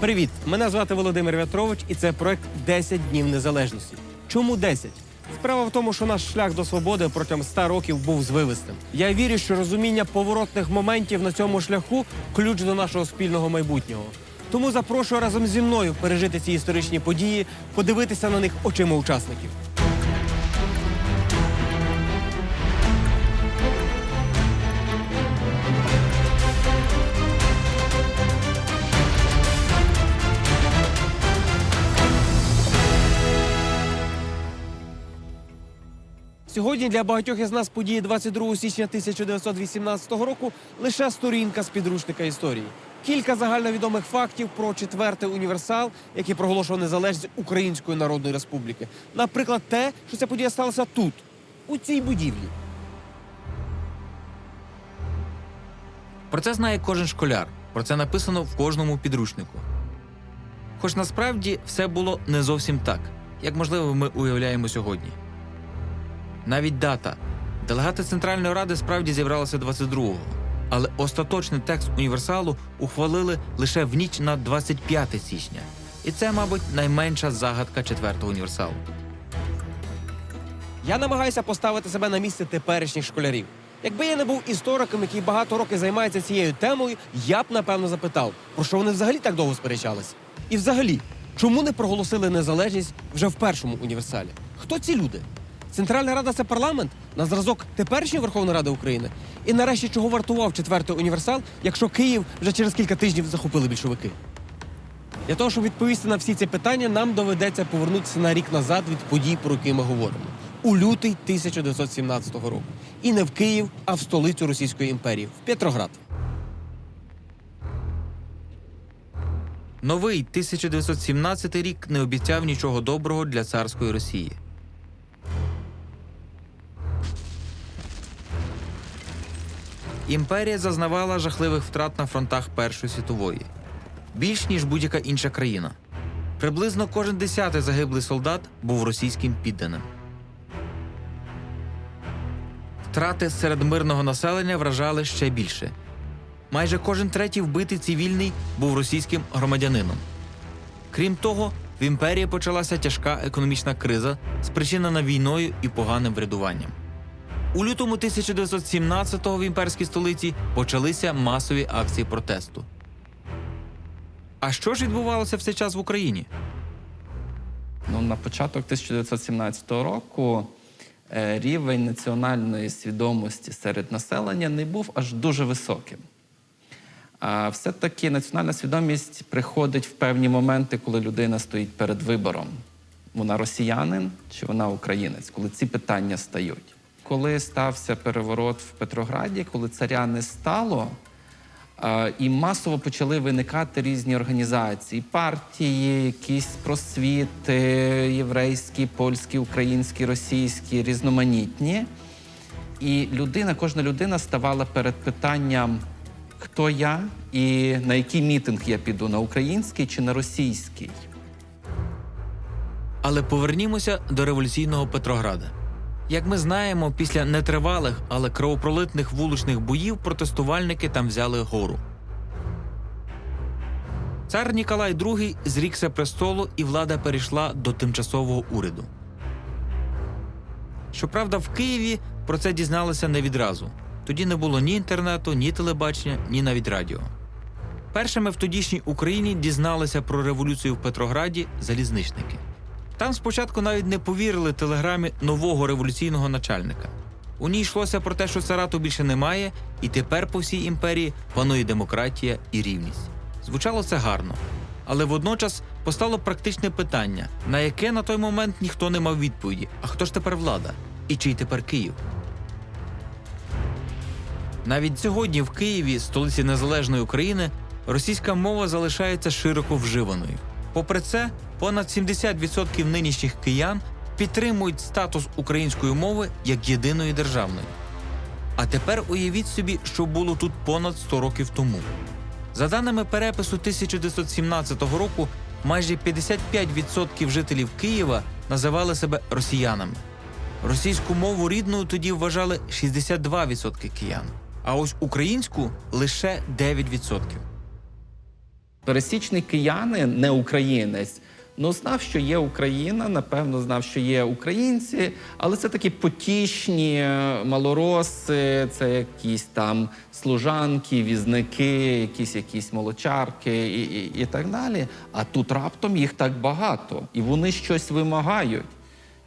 Привіт! Мене звати Володимир Вятрович, і це проект «10 днів незалежності. Чому 10? Справа в тому, що наш шлях до свободи протягом 100 років був звивистим. Я вірю, що розуміння поворотних моментів на цьому шляху ключ до нашого спільного майбутнього. Тому запрошую разом зі мною пережити ці історичні події, подивитися на них очима учасників. Сьогодні для багатьох із нас події 22 січня 1918 року лише сторінка з підручника історії. Кілька загальновідомих фактів про четвертий універсал, який проголошував незалежність Української Народної Республіки. Наприклад, те, що ця подія сталася тут, у цій будівлі. Про це знає кожен школяр. Про це написано в кожному підручнику. Хоч насправді все було не зовсім так, як можливо ми уявляємо сьогодні. Навіть дата. Делегати Центральної Ради справді зібралися 22-го, але остаточний текст універсалу ухвалили лише в ніч на 25 січня. І це, мабуть, найменша загадка четвертого універсалу. Я намагаюся поставити себе на місце теперішніх школярів. Якби я не був істориком, який багато років займається цією темою, я б напевно запитав, про що вони взагалі так довго сперечались. І взагалі, чому не проголосили незалежність вже в першому універсалі? Хто ці люди? Центральна Рада це парламент на зразок теперішньої Верховної Ради України. І нарешті чого вартував четвертий універсал, якщо Київ вже через кілька тижнів захопили більшовики? Для того, щоб відповісти на всі ці питання, нам доведеться повернутися на рік назад від подій, про які ми говоримо. У лютий 1917 року. І не в Київ, а в столицю Російської імперії в Петроград. Новий 1917 рік не обіцяв нічого доброго для царської Росії. Імперія зазнавала жахливих втрат на фронтах Першої світової більш ніж будь-яка інша країна. Приблизно кожен десятий загиблий солдат був російським підданим. Втрати серед мирного населення вражали ще більше. Майже кожен третій вбитий цивільний був російським громадянином. Крім того, в імперії почалася тяжка економічна криза, спричинена війною і поганим врядуванням. У лютому 1917-го в імперській столиці почалися масові акції протесту. А що ж відбувалося в цей час в Україні? Ну, на початок 1917 року е, рівень національної свідомості серед населення не був аж дуже високим. А все-таки національна свідомість приходить в певні моменти, коли людина стоїть перед вибором. Вона росіянин чи вона українець, коли ці питання стають. Коли стався переворот в Петрограді, коли царя не стало, Е, І масово почали виникати різні організації, партії, якісь просвіти, єврейські, польські, українські, російські, різноманітні. І людина, кожна людина ставала перед питанням, хто я і на який мітинг я піду, на український чи на російський. Але повернімося до революційного Петрограда. Як ми знаємо, після нетривалих, але кровопролитних вуличних боїв протестувальники там взяли гору. Цар Ніколай II зрікся престолу, і влада перейшла до тимчасового уряду. Щоправда, в Києві про це дізналися не відразу. Тоді не було ні інтернету, ні телебачення, ні навіть радіо. Першими в тодішній Україні дізналися про революцію в Петрограді залізничники. Там спочатку навіть не повірили телеграмі нового революційного начальника. У ній йшлося про те, що царату більше немає, і тепер по всій імперії панує демократія і рівність. Звучало це гарно, але водночас постало практичне питання, на яке на той момент ніхто не мав відповіді: а хто ж тепер влада? І чий тепер Київ? Навіть сьогодні в Києві, столиці незалежної України, російська мова залишається широко вживаною. Попри це, понад 70% нинішніх киян підтримують статус української мови як єдиної державної. А тепер уявіть собі, що було тут понад 100 років тому. За даними перепису 1917 року, майже 55% жителів Києва називали себе росіянами. Російську мову рідною тоді вважали 62% киян, а ось українську лише 9%. Пересічний киянин, не українець, ну знав, що є Україна, напевно, знав, що є українці, але це такі потішні е, малороси, це якісь там служанки, візники, якісь якісь молочарки і, і, і так далі. А тут раптом їх так багато, і вони щось вимагають,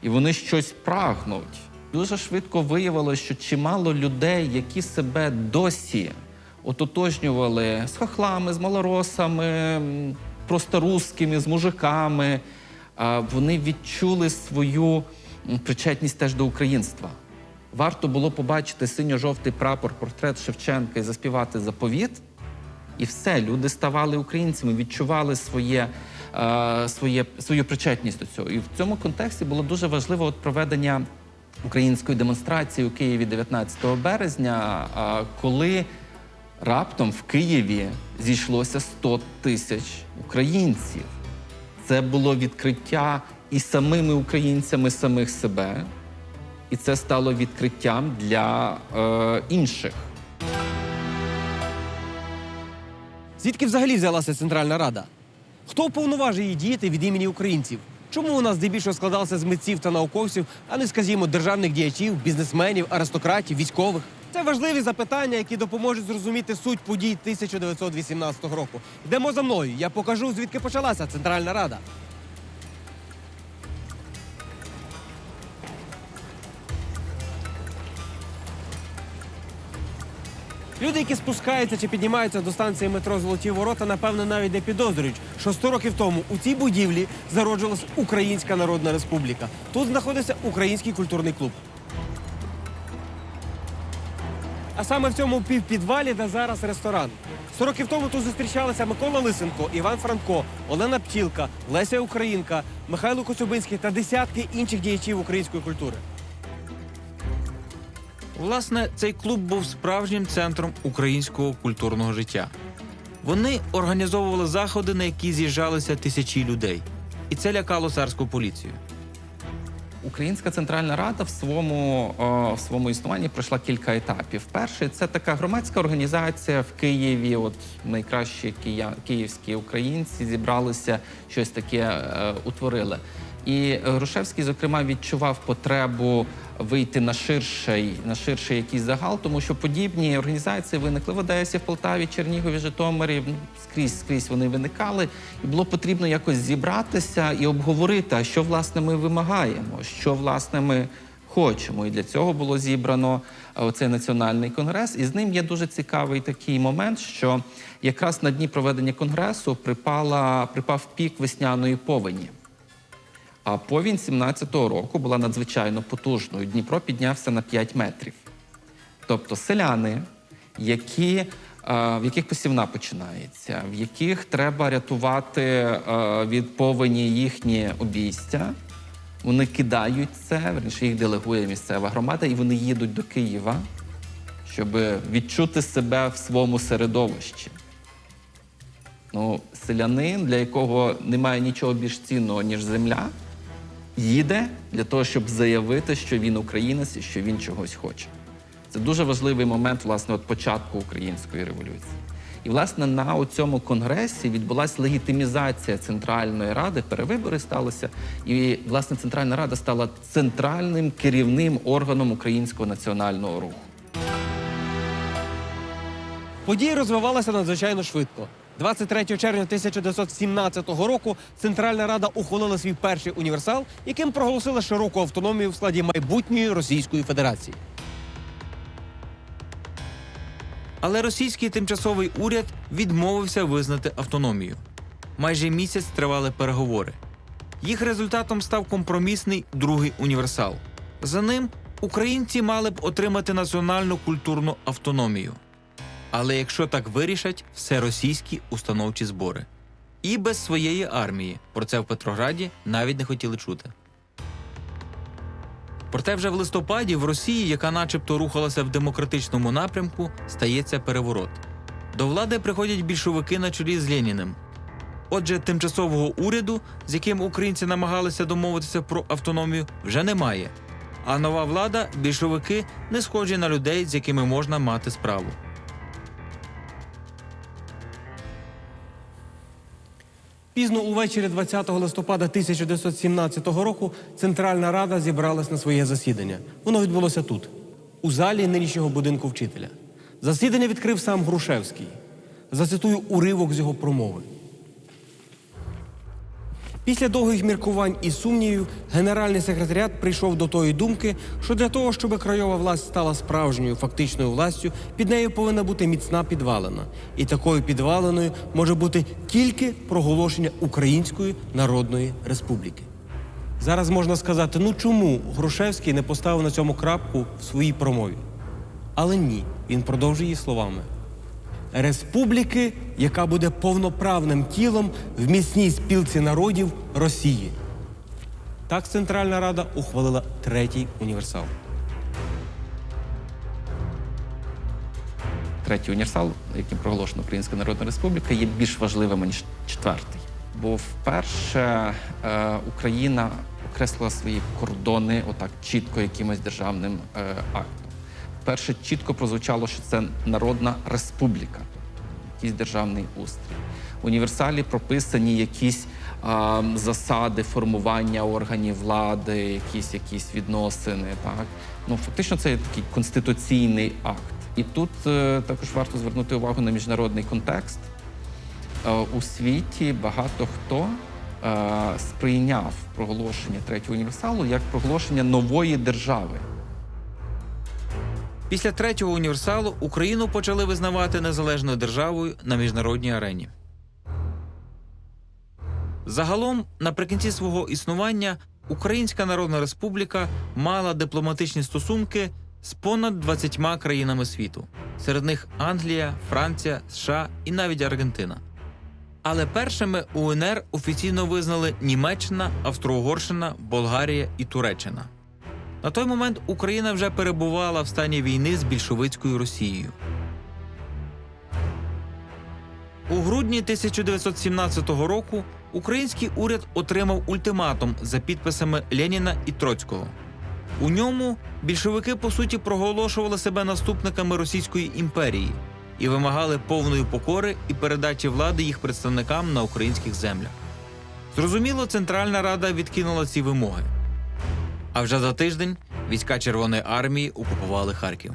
і вони щось прагнуть. Дуже швидко виявилося, що чимало людей, які себе досі ототожнювали з хохлами, з малоросами, просто русскими, з мужиками, вони відчули свою причетність теж до українства. Варто було побачити синьо-жовтий прапор, портрет Шевченка і заспівати заповіт. І все, люди ставали українцями, відчували своє, е, своє, свою причетність до цього. І в цьому контексті було дуже важливо от проведення української демонстрації у Києві 19 березня, е, коли раптом в Києві зійшлося 100 тисяч українців. Це було відкриття і самими українцями самих себе, і це стало відкриттям для е, інших. Звідки взагалі взялася Центральна Рада? Хто уповноважив її діяти від імені українців? Чому вона здебільшого складалася з митців та науковців, а не, скажімо, державних діячів, бізнесменів, аристократів, військових? Це важливі запитання, які допоможуть зрозуміти суть подій 1918 року. Йдемо за мною. Я покажу, звідки почалася Центральна Рада. Люди, які спускаються чи піднімаються до станції метро Золоті Ворота, напевно, навіть не підозрюють, що 100 років тому у цій будівлі зароджувалась Українська Народна Республіка. Тут знаходиться Український культурний клуб. А саме в цьому півпідвалі, де зараз ресторан. 100 років тому тут зустрічалися Микола Лисенко, Іван Франко, Олена Птілка, Леся Українка, Михайло Коцюбинський та десятки інших діячів української культури. Власне, цей клуб був справжнім центром українського культурного життя. Вони організовували заходи, на які з'їжджалися тисячі людей, і це лякало царську поліцію. Українська Центральна Рада в своєму, в своєму існуванні пройшла кілька етапів. Перший це така громадська організація в Києві. От найкращі кия, київські українці зібралися, щось таке е, утворили. І Грушевський, зокрема, відчував потребу вийти на ширший, на ширший якийсь загал, тому що подібні організації виникли в Одесі, в Полтаві, Чернігові, Житомирі. Ну, скрізь скрізь вони виникали, і було потрібно якось зібратися і обговорити, а що власне ми вимагаємо, що власне ми хочемо. І для цього було зібрано е, цей національний конгрес. І з ним є дуже цікавий такий момент, що якраз на дні проведення конгресу припала, припав пік весняної повені. А повінь 17-го року була надзвичайно потужною. Дніпро піднявся на 5 метрів. Тобто селяни, які, е, в яких посівна починається, в яких треба рятувати е, від повені їхні обійстя, вони кидають це, верніше їх делегує місцева громада, і вони їдуть до Києва, щоб відчути себе в своєму середовищі. Ну, селянин, для якого немає нічого більш цінного, ніж земля, їде для того, щоб заявити, що він українець і що він чогось хоче. Це дуже важливий момент, власне, от початку української революції. І, власне, на цьому конгресі відбулася легітимізація Центральної Ради, перевибори сталися, і власне Центральна Рада стала центральним керівним органом українського національного руху. Події розвивалися надзвичайно швидко. 23 червня 1917 року Центральна Рада ухвалила свій перший універсал, яким проголосила широку автономію в складі майбутньої Російської Федерації. Але російський тимчасовий уряд відмовився визнати автономію. Майже місяць тривали переговори. Їх результатом став компромісний другий універсал. За ним українці мали б отримати національну культурну автономію. Але якщо так вирішать, все російські установчі збори. І без своєї армії про це в Петрограді навіть не хотіли чути. Проте вже в листопаді в Росії, яка начебто рухалася в демократичному напрямку, стається переворот. До влади приходять більшовики на чолі з Леніним. Отже, тимчасового уряду, з яким українці намагалися домовитися про автономію, вже немає. А нова влада більшовики не схожі на людей, з якими можна мати справу. Пізно увечері 20 листопада 1917 року Центральна Рада зібралась на своє засідання. Воно відбулося тут, у залі нинішнього будинку вчителя. Засідання відкрив сам Грушевський. Зацитую уривок з його промови. Після довгих міркувань і сумнівів генеральний секретаріат прийшов до тої думки, що для того, щоб краєва власть стала справжньою фактичною властю, під нею повинна бути міцна підвалина. І такою підваленою може бути тільки проголошення Української Народної Республіки. Зараз можна сказати, ну чому Грушевський не поставив на цьому крапку в своїй промові? Але ні, він продовжує її словами республіки, яка буде повноправним тілом в міцній спілці народів Росії. Так Центральна Рада ухвалила третій універсал. Третій універсал, яким проголошена Українська Народна Республіка, є більш важливим ніж четвертий. Бо вперше е, Україна окреслила свої кордони отак чітко якимось державним е, актом. Вперше чітко прозвучало, що це народна республіка, якийсь державний устрій. Універсалі прописані якісь е, засади формування органів влади, якісь якісь відносини. Так ну фактично, це такий конституційний акт. І тут е, також варто звернути увагу на міжнародний контекст. Е, у світі багато хто е, сприйняв проголошення третього універсалу як проголошення нової держави. Після третього універсалу Україну почали визнавати незалежною державою на міжнародній арені. Загалом, наприкінці свого існування, Українська Народна Республіка мала дипломатичні стосунки з понад 20 країнами світу. Серед них Англія, Франція, США і навіть Аргентина. Але першими УНР офіційно визнали Німеччина, Австро-Угорщина, Болгарія і Туреччина. На той момент Україна вже перебувала в стані війни з більшовицькою Росією. У грудні 1917 року український уряд отримав ультиматум за підписами Леніна і Троцького. У ньому більшовики по суті проголошували себе наступниками Російської імперії і вимагали повної покори і передачі влади їх представникам на українських землях. Зрозуміло, Центральна Рада відкинула ці вимоги. А вже за тиждень війська Червоної армії окупували Харків.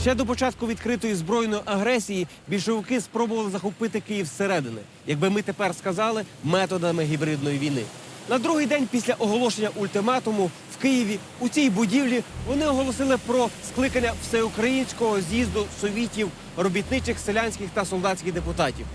Ще до початку відкритої збройної агресії більшовики спробували захопити Київ зсередини, якби ми тепер сказали, методами гібридної війни. На другий день після оголошення ультиматуму в Києві у цій будівлі вони оголосили про скликання всеукраїнського з'їзду совітів, робітничих, селянських та солдатських депутатів.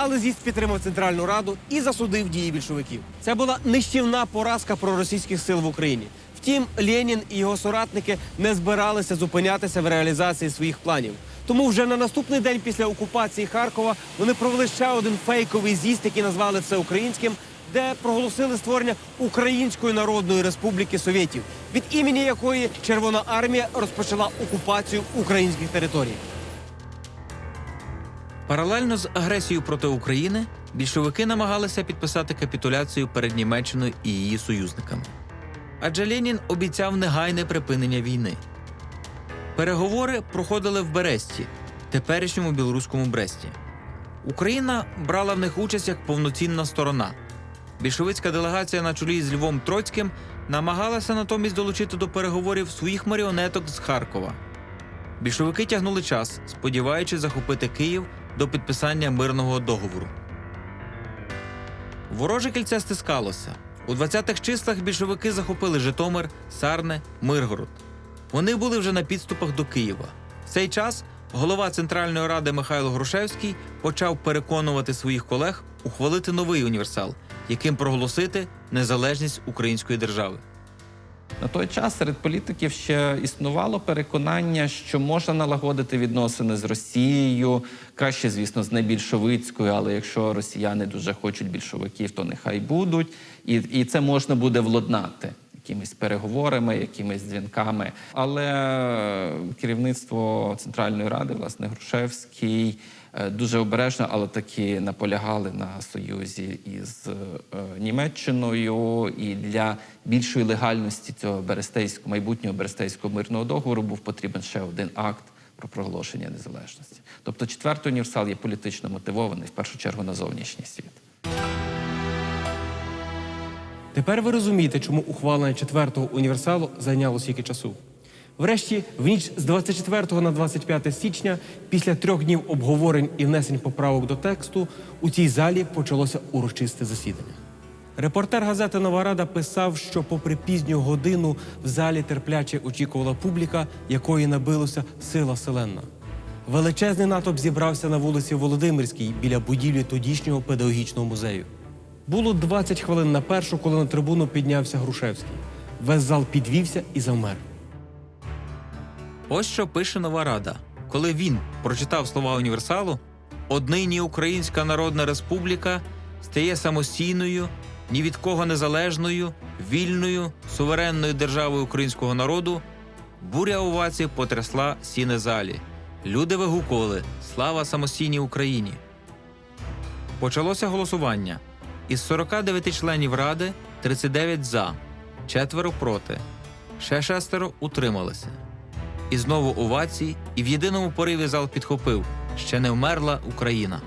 Але з'їзд підтримав Центральну Раду і засудив дії більшовиків. Це була нищівна поразка проросійських сил в Україні. Втім, Ленін і його соратники не збиралися зупинятися в реалізації своїх планів. Тому вже на наступний день після окупації Харкова вони провели ще один фейковий з'їзд, який назвали всеукраїнським, де проголосили створення Української Народної Республіки Совєтів, від імені якої Червона армія розпочала окупацію українських територій. Паралельно з агресією проти України більшовики намагалися підписати капітуляцію перед Німеччиною і її союзниками. Адже Ленін обіцяв негайне припинення війни. Переговори проходили в Бересті, теперішньому білоруському Бресті. Україна брала в них участь як повноцінна сторона. Більшовицька делегація на чолі з Львом Троцьким намагалася натомість долучити до переговорів своїх маріонеток з Харкова. Більшовики тягнули час, сподіваючись захопити Київ до підписання мирного договору. Вороже кільце стискалося. У 20-х числах більшовики захопили Житомир, Сарне, Миргород. Вони були вже на підступах до Києва. В цей час голова Центральної ради Михайло Грушевський почав переконувати своїх колег ухвалити новий універсал, яким проголосити незалежність української держави. На той час серед політиків ще існувало переконання, що можна налагодити відносини з Росією, краще, звісно, з небільшовицькою, але якщо росіяни дуже хочуть більшовиків, то нехай будуть. І, і це можна буде владнати якимись переговорами, якимись дзвінками. Але керівництво Центральної ради, власне, Грушевський. Е, Дуже обережно, але таки наполягали на союзі із е, Німеччиною. І для більшої легальності цього берестейського майбутнього берестейського мирного договору був потрібен ще один акт про проголошення незалежності. Тобто четвертий універсал є політично мотивований в першу чергу на зовнішній світ. Тепер ви розумієте, чому ухвалення четвертого універсалу зайняло стільки часу. Врешті, в ніч з 24 на 25 січня, після трьох днів обговорень і внесень поправок до тексту, у цій залі почалося урочисте засідання. Репортер газети Нова Рада писав, що, попри пізню годину, в залі терпляче очікувала публіка, якої набилося сила селенна. Величезний натовп зібрався на вулиці Володимирській біля будівлі тодішнього педагогічного музею. Було 20 хвилин на першу, коли на трибуну піднявся Грушевський. Весь зал підвівся і завмер. Ось що пише нова рада. Коли він прочитав слова універсалу, однині Українська Народна Республіка стає самостійною, ні від кого незалежною, вільною, суверенною державою українського народу. Буря овацій потрясла сіне залі. Люди вигукували Слава самостійній Україні. Почалося голосування. Із 49 членів ради 39 за, четверо проти, ще шестеро утрималися. І знову овації, і в єдиному пориві зал підхопив ще не вмерла Україна.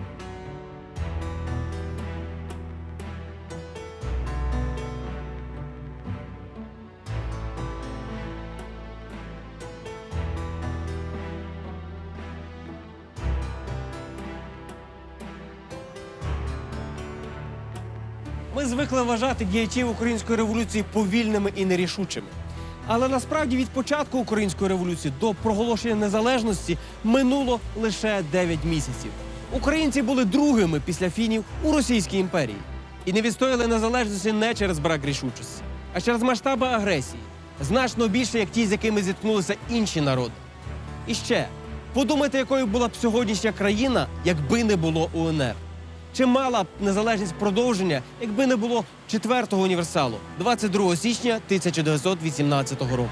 Ми звикли вважати діячів української революції повільними і нерішучими. Але насправді від початку української революції до проголошення незалежності минуло лише 9 місяців. Українці були другими після фінів у Російській імперії і не відстояли незалежності не через брак рішучості, а через масштаби агресії, значно більше, як ті, з якими зіткнулися інші народи. І ще подумайте, якою була б сьогоднішня країна, якби не було УНР. Чи мала б незалежність продовження, якби не було четвертого універсалу 22 січня 1918 року?